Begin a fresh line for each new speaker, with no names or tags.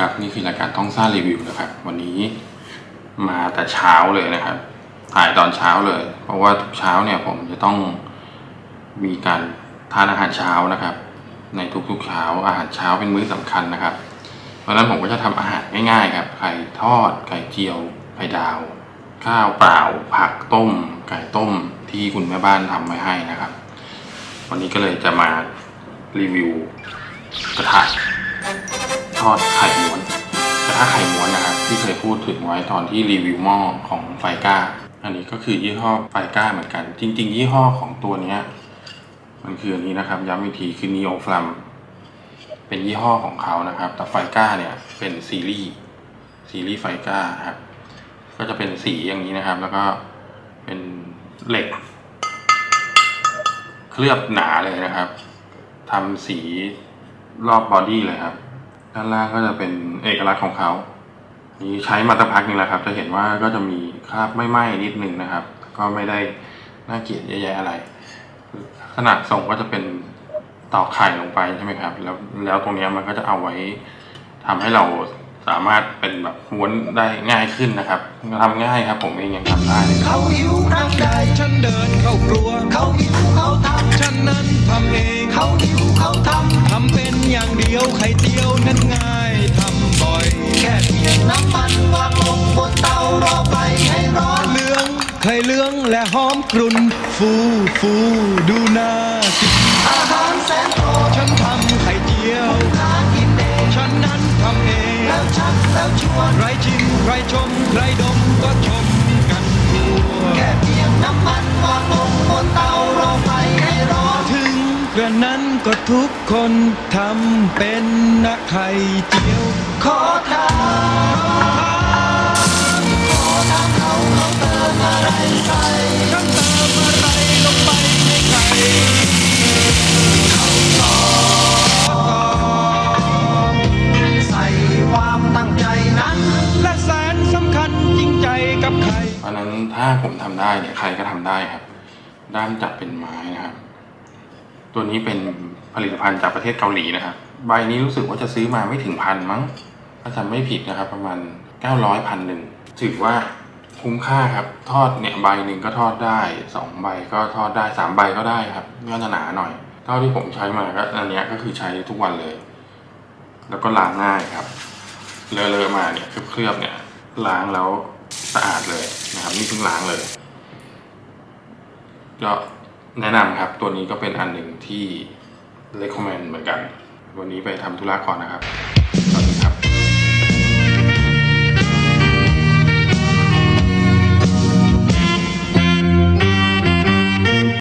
ครับ นี่คือรายการท่องซ่ารีวิวนะครับ วันนี้มาแต่เช้าเลยนะครับ ถ่ายตอนเช้าเลย เพราะว่าทุกเช้าเนี่ยผมจะต้องมีการทานอาหารเช้านะครับ ในทุกๆเช้าอาหารเช้าเป็นมื้อสำคัญนะครับ เพราะฉะนั้นผมก็จะทำอาหารง่ายๆครับไข่ทอดไข่เจียวไข่ดาว ข้าวเปล่า ผักต้ม ไก่ต้มที่คุณแม่บ้านทำไว้ให้นะครับ วันนี้ก็เลยจะมารีวิวกระทะ ทอดไข่ม้วนกระทะไข่ม้วนนะครับที่เคยพูดถึงไว้ตอนที่รีวิวหม้อของไฟก้า อันนี้ก็คือยี่ห้อไฟก้าเหมือนกัน จริง ๆ ยี่ห้อของตัวเนี้ยมันคืออันนี้นะครับย้ำอีกทีคือ Neo Flam เป็นยี่ห้อของเขานะครับ แต่ไฟก้าเนี่ยเป็นซีรีส์ซีรีส์ไฟก้าครับก็จะเป็นสีอย่างนี้นะครับ แล้วก็เป็นเหล็ก เคลือบหนาเลยนะครับทำสีรอบบอดี้เลยครับ ด้านล่างก็จะเป็นเอกลักษณ์ของเขานี่ใช้มาสักพักนึงแล้วครับ จะเห็นว่าก็จะมีคราบไม่ไหม้นิดนึงนะครับ ก็ไม่ได้น่าเกลียดแย่ๆอะไรขนาดทรงก็จะเป็นตอกไข่ลงไปใช่ไหมครับ แล้วแล้วตรงนี้มันก็จะเอาไว้ทำให้เราสามารถเป็นแบบม้วนได้ง่ายขึ้นนะครับทำง่ายครับ ผมเองยังทำได้เขา
หิวรั้งใด
ฉันเดินเข้าครัว
เขาหิวเขาท
ฉันนั้นทำเอง
เขาหิวเขาท
ง
และ
หอมกรุ่นฟูฟูดูน่ากิน
อาหารแสนโปรด
ฉันทำไข่เจียว
หากินเอง
ฉันนั้นทำเอง
แล้วชักแล้วชวน
ใครชิมใครชมใครดมก็ชมกันทั่ว
แค่เพียงน้ำมันวางลงบนเตารอไฟให้ร้อน
ถึงกระนั้นก็ทุกคนทำเป็นนะไข่เจียว
ขอทาน
ถ้าผมทำได้เนี่ยใครก็ทำได้ครับ ด้ามจับเป็นไม้นะครับ ตัวนี้เป็นผลิตภัณฑ์จากประเทศเกาหลีนะครับ ใบนี้รู้สึกว่าจะซื้อมาไม่ถึงพันมั้ง ถ้าจำไม่ผิดนะครับ ประมาณเก้าร้อยพันหนึ่งถือว่าคุ้มค่าครับ ทอดเนี่ยใบหนึ่งก็ทอดได้สองใบก็ทอดได้สามใบก็ได้ครับก็จะหนาหน่อย เท่าที่ผมใช้มาก็อันนี้ก็คือใช้ทุกวันเลย แล้วก็ล้างง่ายครับ เลอะๆมาเนี่ยเคลือบๆเนี่ยล้างแล้ว สะอาดเลยนะครับนี่เพิ่งล้างเลย ก็แนะนำครับตัวนี้ก็เป็นอันหนึ่งที่ recommend เหมือนกัน วันนี้ไปทำธุระก่อนนะครับสวัสดีครับ